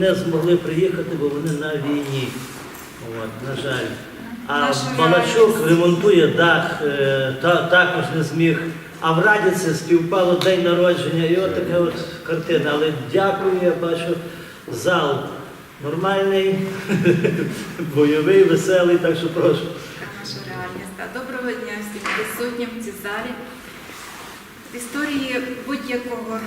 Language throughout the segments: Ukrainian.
не змогли приїхати, бо вони на війні. От, на жаль. А Балачук ремонтує дах, е, та, також не зміг. А в Радіці співпало день народження, і от така от картина. Але дякую, я бачу, зал нормальний, бойовий, веселий, так що прошу. Наша реальність. Доброго дня всім присутнім в цій залі. В історії будь-якого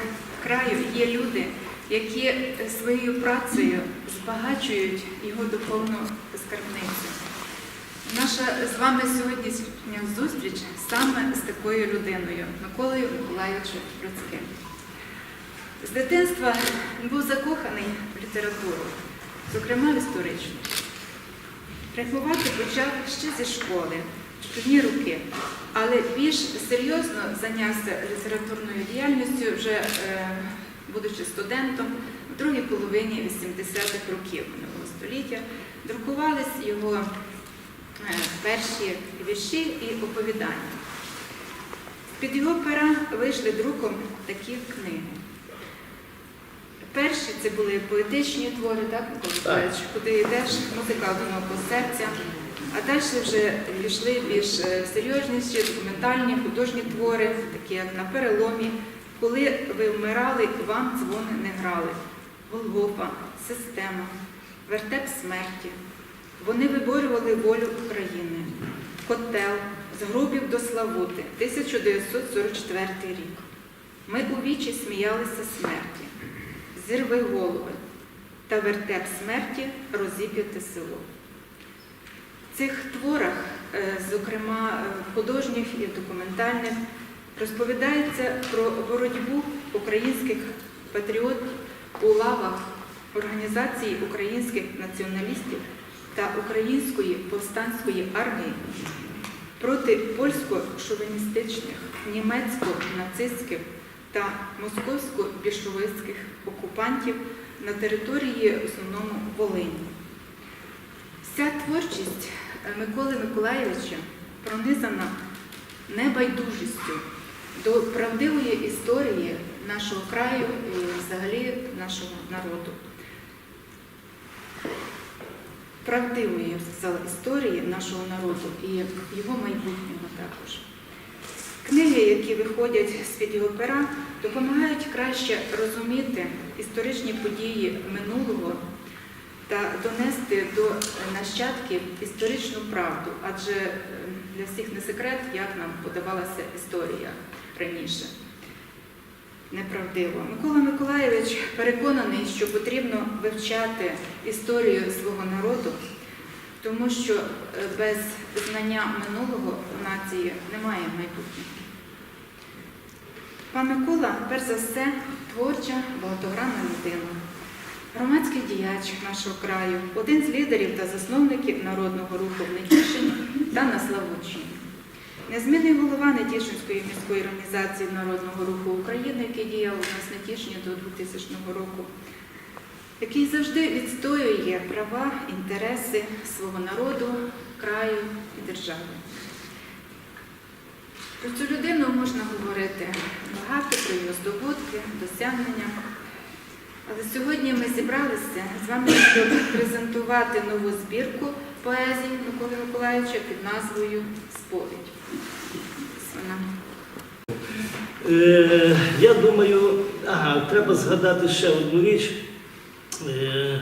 краю є люди, які своєю працею збагачують його духовну скарбницю. Наша з вами сьогоднішня зустріч саме з такою людиною, Миколою Миколайовичем Бродським. З дитинства був закоханий в літературу, зокрема в історичну. Рахувати почав ще зі школи, шкільні роки, але більш серйозно зайнявся літературною діяльністю вже е, будучи студентом в другій половині 80-х років минулого століття. Друкувались його е, перші вірші і оповідання. Під його пера вийшли друком такі книги. Перші це були поетичні твори, так, Миколаївич, куди йдеш, музика одного серця. А далі вже війшли більш е, серйозніші документальні художні твори, такі як на переломі, коли ви вмирали, вам дзвони не грали. Голгофа, система, вертеп смерті. Вони виборювали волю України. Котел з грубів до Славути, 1944 рік. Ми у вічі сміялися смерті зірви голови та вертеп смерті розіп'яте село. В цих творах, е, зокрема е, художніх і документальних, розповідається про боротьбу українських патріотів у лавах Організації українських націоналістів та Української повстанської армії проти польсько-шовіністичних, німецько-нацистських та московсько-більшовицьких окупантів на території в основному Волині. Вся творчість Миколи Миколайовича пронизана небайдужістю до правдивої історії нашого краю і взагалі нашого народу. Правдивої, я б сказала, історії нашого народу і його майбутнього також. Книги, які виходять з-під його пера, допомагають краще розуміти історичні події минулого та донести до нащадків історичну правду, адже е, для всіх не секрет, як нам подавалася історія раніше. Неправдиво. Микола Миколайович переконаний, що потрібно вивчати історію свого народу, тому що е, без знання минулого нації немає майбутнього. Пан Микола, перш за все, творча, багатогранна людина, громадський діяч нашого краю, один з лідерів та засновників народного руху в Нетішині та на Славутчині. Незмінний голова Нетішинської міської організації Народного руху України, який діяв у нас в Нетішині до 2000 року, який завжди відстоює права, інтереси свого народу, краю і держави. Про цю людину можна говорити багато про його здобутки, досягнення. Але сьогодні ми зібралися з вами, щоб презентувати нову збірку поезії Миколи Миколаївича під назвою Сповідь. Е, я думаю, ага, треба згадати ще одну річ. Е,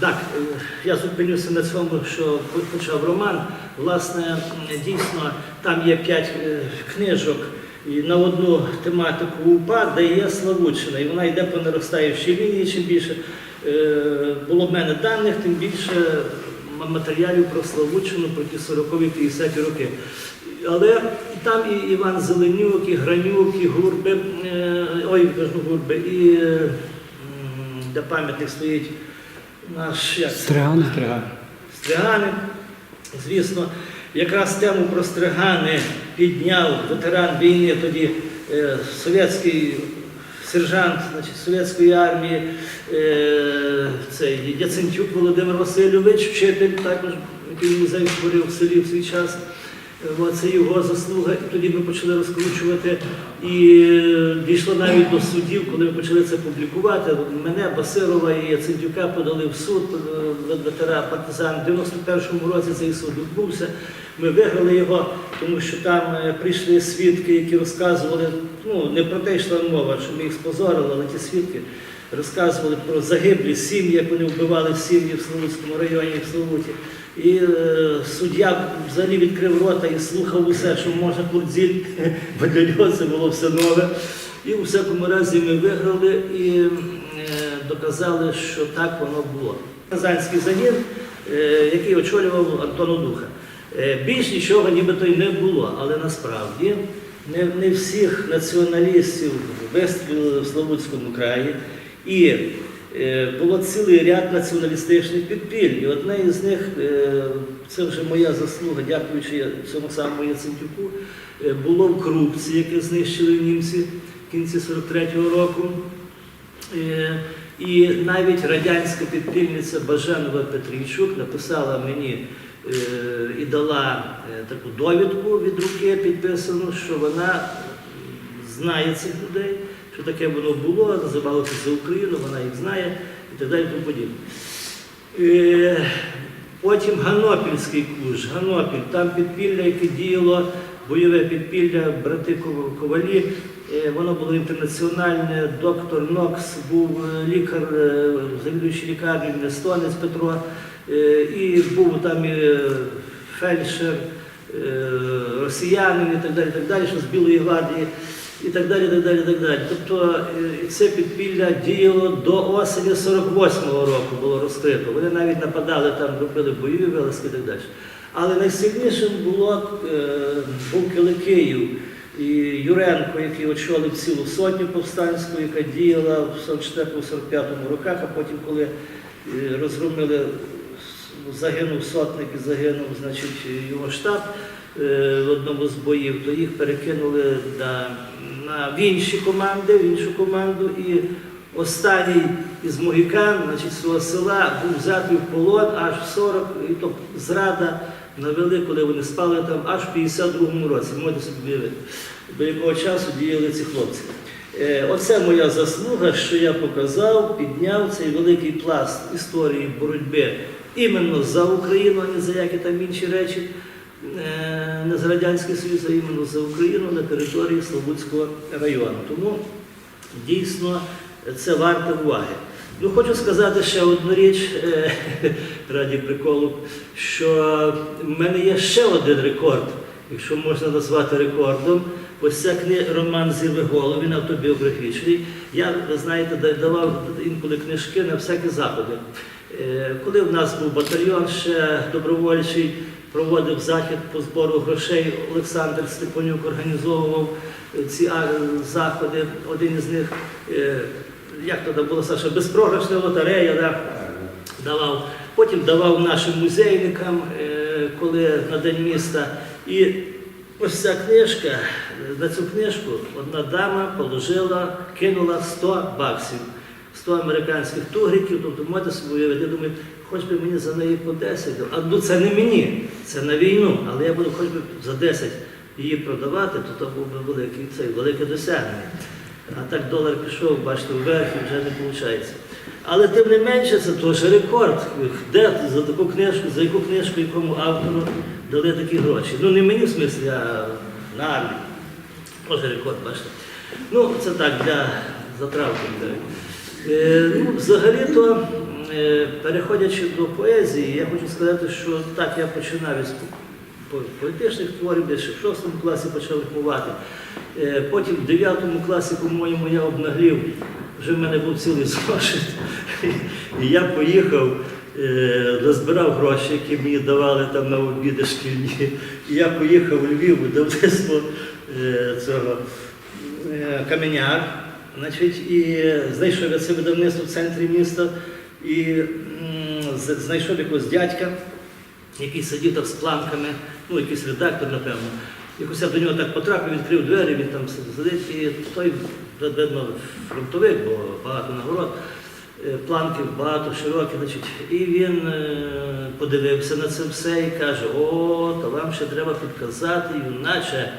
так, е, я зупинюся на цьому, що почав роман. Власне, дійсно, там є п'ять книжок на одну тематику УПА, де є Славутщина, і вона йде по наростаючій лінії. Чим більше було в мене даних, тим більше матеріалів про Славутщину, про ті 40-50 роки. Але там і Іван Зеленюк, і Гранюк, і Гурби, е, ой, кажу Гурби, і е, де пам'ятник стоїть наш як, це? Стриган. Стригани. Звісно, якраз тему про Стригани підняв ветеран війни, тоді е, совєтський сержант значить, совєтської армії, е, цей Яцентюк Володимир Васильович, вчитель, також який музей створив в селі в свій час. Це його заслуга, і тоді ми почали розкручувати. І е, дійшло навіть до судів, коли ми почали це публікувати. Мене, Басирова і Яцентюка подали в суд е, ветера партизан. В 91-му році цей суд відбувся. Ми виграли його, тому що там е, прийшли свідки, які розказували, ну не про те йшла мова, що ми їх спозорили, але ті свідки розказували про загиблі сім'ї, як вони вбивали сім'ї в Славутському районі, в Славуті. І е, суддя взагалі відкрив рота і слухав усе, що може Курдзіль, бо для нього це було все нове. І у всякому разі ми виграли і е, доказали, що так воно було. Казанський загін, е, який очолював Антону Духа. Більш нічого нібито й не було, але насправді не, не всіх націоналістів вистрілили в Славутському краї. І було цілий ряд націоналістичних підпіль. І одне із них, е, це вже моя заслуга, дякуючи цьому самому Яцентюку, е, було в Крупці, яке знищили німці в кінці 43-го року. Е, І навіть радянська підпільниця Баженова Петрійчук написала мені е, і дала е, таку довідку від руки підписану, що вона знає цих людей, що таке воно було, називалося за Україну, вона їх знає і так далі. Тому подібне. Е, Потім Ганопільський куш, Ганопіль, там підпілля, яке діяло, бойове підпілля, брати Ковалі. Е, Воно було інтернаціональне, доктор Нокс був е, лікар, завідуючий лікарні, естонець Петро, і був там і фельдшер, росіянин і так далі, так далі, що з Білої гвардії, і так далі, так далі, так далі. Тобто е, це підпілля діяло до осені 48-го року було розкрито. Вони навіть нападали там, робили бойові вилазки і так далі. Але найсильнішим було е, був Киликиїв і Юренко, який очолив цілу сотню повстанську, яка діяла в 44-45 роках, а потім, коли е, розгромили, загинув сотник і загинув значить, його штаб в одному з боїв, то їх перекинули на, на в інші команди, в іншу команду. І останній із Могікан, значить, свого села, був взятий в полон аж в 40, і то зрада навели, коли вони спали там аж в 52-му році. Можете собі уявити, до якого часу діяли ці хлопці. Е, Оце моя заслуга, що я показав, підняв цей великий пласт історії боротьби іменно за Україну, а не за які там інші речі, Е, не за Радянський Союз, а іменно за Україну на території Слободського району. Тому дійсно це варте уваги. Ну, хочу сказати ще одну річ е, раді приколу, що в мене є ще один рекорд, якщо можна назвати рекордом. Ось це кни... роман Зіви Голов, він автобіографічний. Я, ви знаєте, давав інколи книжки на всякі заходи. Е, Коли в нас був батальйон ще добровольчий, проводив захід по збору грошей, Олександр Степанюк організовував е, ці заходи. Один із них, е, як то було Саша, безпрограшна лотерея, да? давав. Потім давав нашим музейникам, е, коли на День міста. І ось ця книжка, на цю книжку одна дама положила, кинула 100 баксів, 100 американських тугриків, тобто можете собі я думаю, хоч би мені за неї по 10, а ну це не мені, це на війну, але я буду хоч би за 10 її продавати, то то був би великий, цей, велике досягнення. А так долар пішов, бачите, вверх і вже не виходить. Але тим не менше, це теж рекорд. Де за таку книжку, за яку книжку, якому автору дали такі гроші. Ну не мені в смислі, а на армію. Теж рекорд, бачите. Ну, це так для затравки. Е, ну, взагалі-то, переходячи до поезії, я хочу сказати, що так я починав із по- поетичних творів, десь в шостому класі почав рифмувати. Е, Потім в дев'ятому класі, по-моєму, я обнаглів, вже в мене був цілий зошит. І я поїхав, е, назбирав гроші, які мені давали там на обіди шкільні. І я поїхав у Львів, у видавництво е, цього е, каменяр. Значить, і знайшов я це видавництво в центрі міста і знайшов якогось дядька, який сидів там з планками, ну якийсь редактор, напевно. Якось я до нього так потрапив, відкрив двері, він там сидить, і той, видно, фронтовик, бо багато нагород. е, планки багато, широкі, значить, і він е, подивився на це все і каже, о, то вам ще треба підказати, юначе,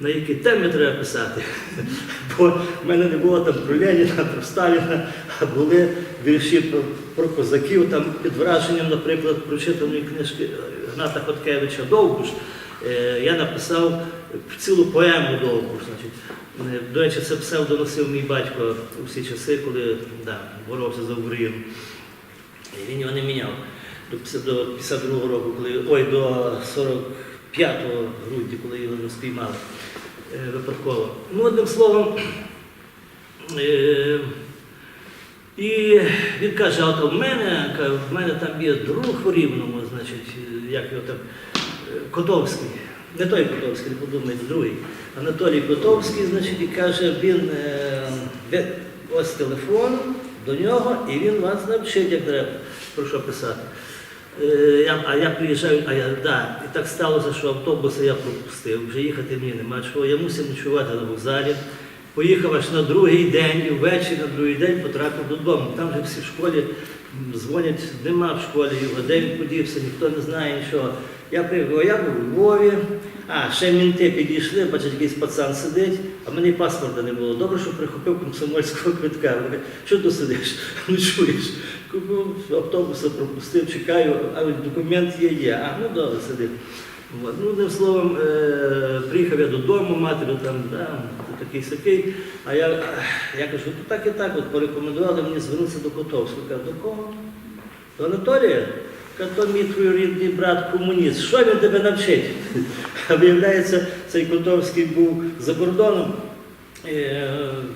на які теми треба писати. Бо в мене не було там про Леніна, про Сталіна, а були вірші про, про козаків, там під враженням, наприклад, прочитаної книжки Гната Хоткевича Довбуш. Е, Я написав цілу поему Довбуш. Значить. Е, До речі, це псевдо носив мій батько у всі часи, коли да, боровся за Україну. Він його не міняв до 50 до 52 року, коли ой, до 45 грудня, коли його не спіймали е, випадково. Ну, одним словом, і він каже, от у мене, в мене там є друг у Рівному, значить, як його там, Котовський. Не той Котовський, не подумайте, другий. Анатолій Котовський, значить, і каже, він е, ось телефон до нього, і він вас навчить, як треба про що писати. Е, я, а я приїжджаю, а я да, і так сталося, що автобуси я пропустив. Вже їхати мені нема чого. Я мусив ночувати на вокзалі. Поїхав аж на другий день, і ввечері на другий день потрапив додому. Там вже всі в школі дзвонять, нема в школі його, де він подівся, ніхто не знає нічого. Я приїхав, я був у Львові, а ще мінти підійшли, бачать, якийсь пацан сидить, а в мене і паспорта не було. Добре, що прихопив комсомольського квитка. Що ти сидиш? Ну чуєш? Купив автобуса, пропустив, чекаю, а документ є, є. А, ну добре, сиди. Ну, одним словом, е, приїхав я додому, матері там, да, такий сякий. А я, я кажу, ну так і так, от порекомендували мені звернутися до Котовського. Кажу, до кого? До Анатолія? Каже, то мій троюрідний брат комуніст. Що він тебе навчить? А виявляється, цей Котовський був за кордоном, е,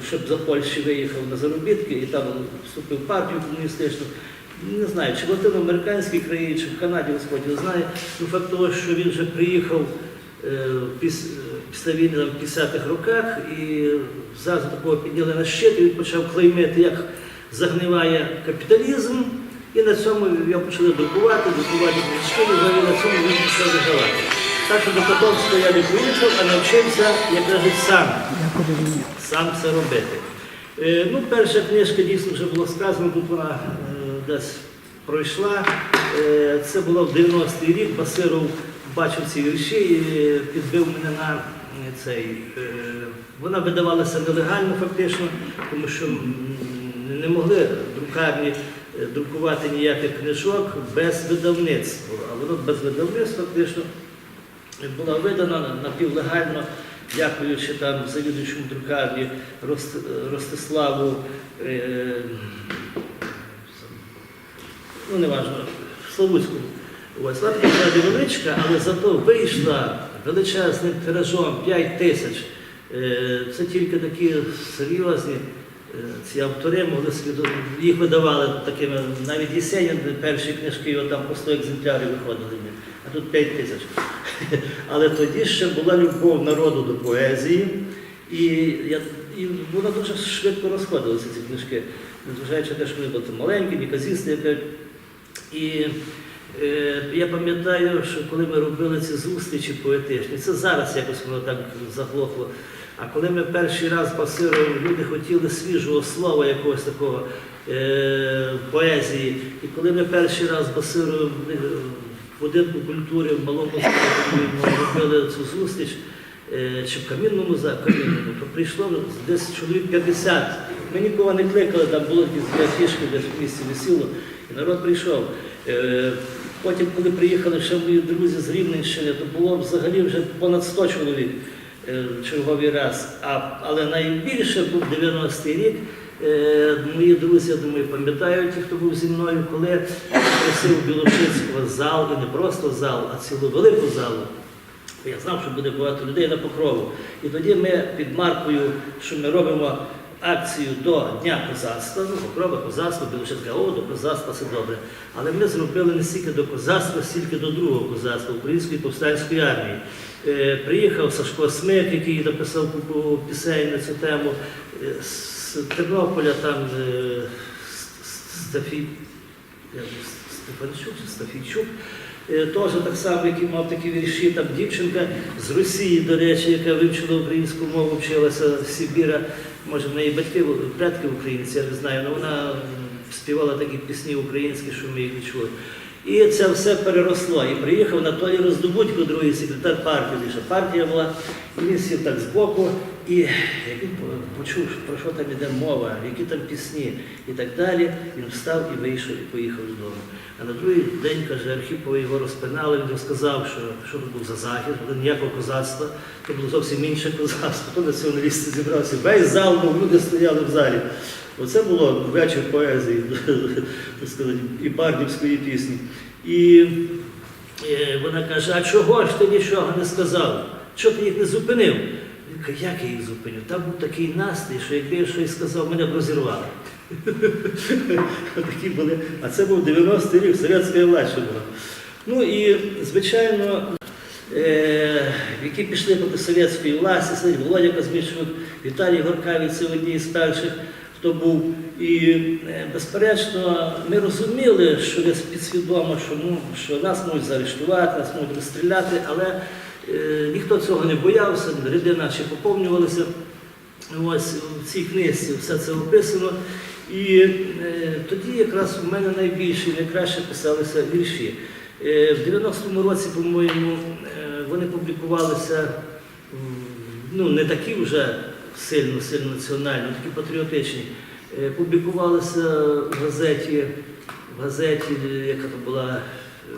щоб за Польщі виїхав на заробітки і там вступив в партію комуністичну. Не знаю, чи в латиноамериканській країні, чи в Канаді, Господь знає. Ну, факт того, що він вже приїхав е, піс- після в 50-х роках і зразу такого підняли на щит, і він почав клеймити, як загниває капіталізм. І на цьому його почали друкувати, друкувати книжки, і на цьому він почав виживати. Так що до Котовського я не а навчився, як кажуть, сам сам це робити. Е, ну, перша книжка дійсно вже було сказано, тут вона е, десь пройшла. Е, це було в 90-й рік. Басиров бачив ці вірші і підбив мене на е, цей. Е, вона видавалася нелегально фактично, тому що не могли друкарні е, друкувати ніяких книжок без видавництва. А воно без видавництва фактично була видана напівлегально, дякуючи там завідуючому друкарні Рост- Ростиславу, ну неважно, Славутському. Ось вона така невеличка, але зато вийшла величезним тиражом 5 тисяч. Е, Це тільки такі серйозні е, ці автори могли собі їх видавали такими, навіть Єсенін, перші книжки, його там по 100 екземплярів виходили, а тут 5 тисяч. Але тоді ще була любов народу до поезії, і, я, і вона дуже швидко розходилася, ці книжки, незважаючи те, що вони були маленькі, неказісти, як. І я пам'ятаю, що коли ми робили ці зустрічі поетичні, це зараз якось воно так заглохло. А коли ми перший раз басирували, люди хотіли свіжого слова якогось такого е, поезії. І коли ми перший раз басирували в будинку культури в малому ми робили цю зустріч, е, чи в камінному камінному, то прийшло десь чоловік 50. Ми нікого не кликали, там було якісь дві афішки десь в місті висіло, і народ прийшов. Е, Потім, коли приїхали ще мої друзі з Рівненщини, то було взагалі вже понад 100 чоловік е, черговий раз. А, але найбільше був 90-й рік. Е, Мої друзі, я думаю, пам'ятають ті, хто був зі мною, коли просив Білошицького зал, і не просто зал, а цілу велику залу. Я знав, що буде багато людей на покрову. І тоді ми під маркою, що ми робимо акцію до Дня козацтва, ну, покрова козацтва, Білошицька, о, до козацтва це добре. Але ми зробили не стільки до козацтва, стільки до другого козацтва, Української повстанської армії. Е, приїхав Сашко Смик, який написав пісень на цю тему. Е, з Тернополя там е, Стафі, я не знаю, Стефанчук чи Стафійчук. Е, Теж так само, який мав такі вірші, там дівчинка з Росії, до речі, яка вивчила українську мову, вчилася Сибіра, може в неї батьки, предки українці, я не знаю, але вона співала такі пісні українські, що ми їх відчули. І це все переросло. І приїхав Анатолій Роздобудько, другий секретар партії. Лише партія була, і він сів так збоку, і як він почув, про що там іде мова, які там пісні і так далі, він встав і вийшов і поїхав додому. А на другий день, каже, Архіпова його розпинали, він розказав, що, що тут був за захід, було ніякого козацтва, то було зовсім інше козацтво, то націоналісти зібрався. Весь зал, був, люди стояли в залі. Оце було вечір поезії, так сказати, і бардівської пісні. І е, вона каже, а чого ж ти нічого не сказав? Чого ти їх не зупинив? Як я їх зупинив? Там був такий настрій, що якби я щось сказав, мене б розірвали. Такі були. А це був 90-й рік, совєтська ще була. Ну і, звичайно, е, які пішли проти совєтської власті, Володя Казмічук, Віталій Горкавець, це одні з перших, хто був. І, е, безперечно, ми розуміли, що десь підсвідомо, що, ну, що нас можуть заарештувати, нас можуть розстріляти, але ніхто цього не боявся, ряди наші поповнювалися. Ось в цій книжці все це описано. І е, тоді якраз у мене найбільше і найкраще писалися вірші. Е, в 90-му році, по-моєму, е, вони публікувалися ну, не такі вже сильно, сильно національні, такі патріотичні. Е, публікувалися в газеті, в газеті, е, яка то була, е,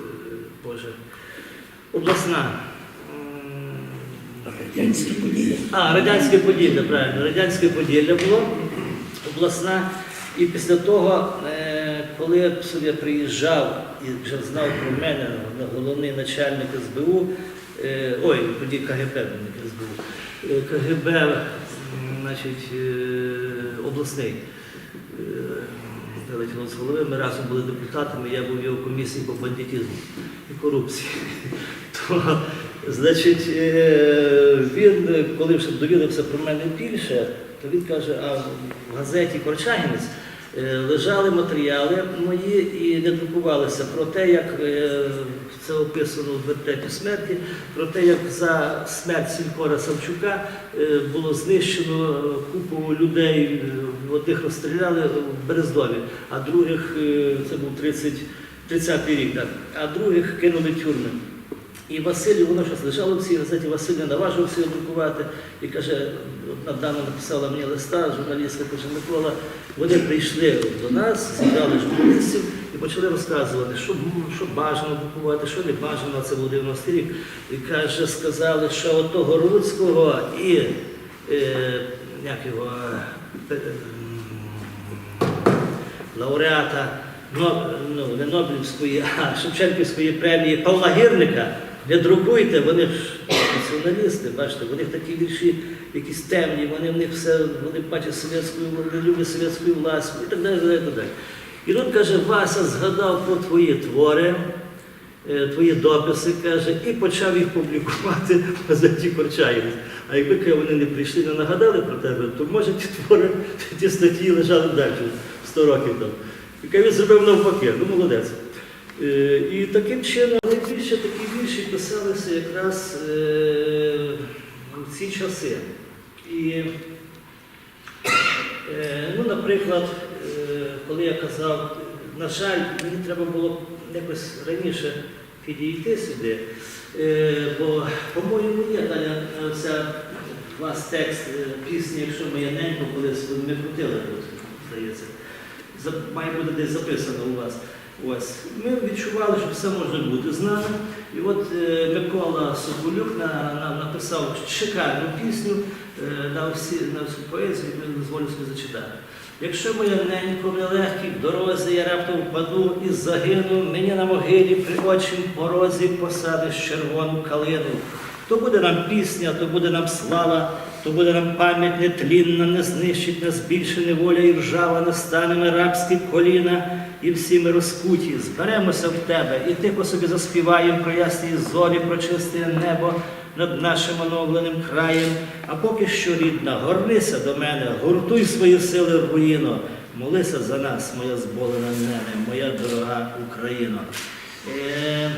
Боже, обласна. Радянське подія. а, Радянське Поділля, правильно. Радянське Поділля було, обласна. І після того, е, коли я собі приїжджав і вже знав про мене головний начальник СБУ, е, ой, тоді КГБ, СБУ, е, КГБ, значить, обласний. з голови, ми разом були депутатами, я був його комісії по бандитизму і корупції. То, значить, е, він, коли вже довідався про мене більше, то він каже, а в газеті Корчагінець е, лежали матеріали мої і не друкувалися про те, як е, це описано в вертепі смерті, про те, як за смерть Сінькора Савчука було знищено купу людей, одних розстріляли в Берездові, а других, це був 30, 30-й рік, так, а других кинули тюрми. І Василь, воно щось лежало в цій газеті, Василь не наважився друкувати і каже, одна дама написала мені листа, журналістка каже, Микола, вони прийшли до нас, зібрали журналістів і почали розказувати, що, що бажано друкувати, що не бажано, це був 90 рік. І каже, сказали, що того Руцького і е, як його е, лауреата но, ну, не Нобелівської, а Шевченківської премії Павла Гірника. Не друкуйте, вони ж націоналісти, бачите, вони такі вірші якісь темні, вони в них все, вони бачать совєтську, вони люблять совєтську власть і так далі, і так далі. І тут каже, Вася згадав про твої твори, е, твої дописи, каже, і почав їх публікувати в газеті Корчаїнець. А якби вони не прийшли, не нагадали про тебе, то може ті твори, ті статті лежали далі, 100 років там. І він зробив навпаки, ну молодець. Е, І таким чином найбільше такі вірші писалися якраз е, в ці часи. І, е, ну, наприклад, коли я казав, на жаль, мені треба було якось раніше підійти сюди, бо, по-моєму, є Таня, ця у вас текст пісні, якщо моя ненько, колись ми крутили здається. Має бути десь записано у вас. Ось. Ми відчували, що все може бути з нами. І от е, Микола Соболюк на, на, написав шикарну пісню е, на, всі, на всю поезію, я дозволю собі зачитати. Якщо моя ненько в нелегкій дорозі, я раптом впаду і загину, мені на могилі при очім порозі посадиш червону калину. То буде нам пісня, то буде нам слава, то буде нам пам'ять нетлінна, не знищить нас більше неволя і ржава, не станемо рабські коліна, і всі ми розкуті. Зберемося в тебе, і тихо собі заспіваємо про ясні зорі, про чисте небо над нашим оновленим краєм. А поки що, рідна, горнися до мене, гуртуй свої сили в руїно, молися за нас, моя зболена мене, моя дорога Україно. Е,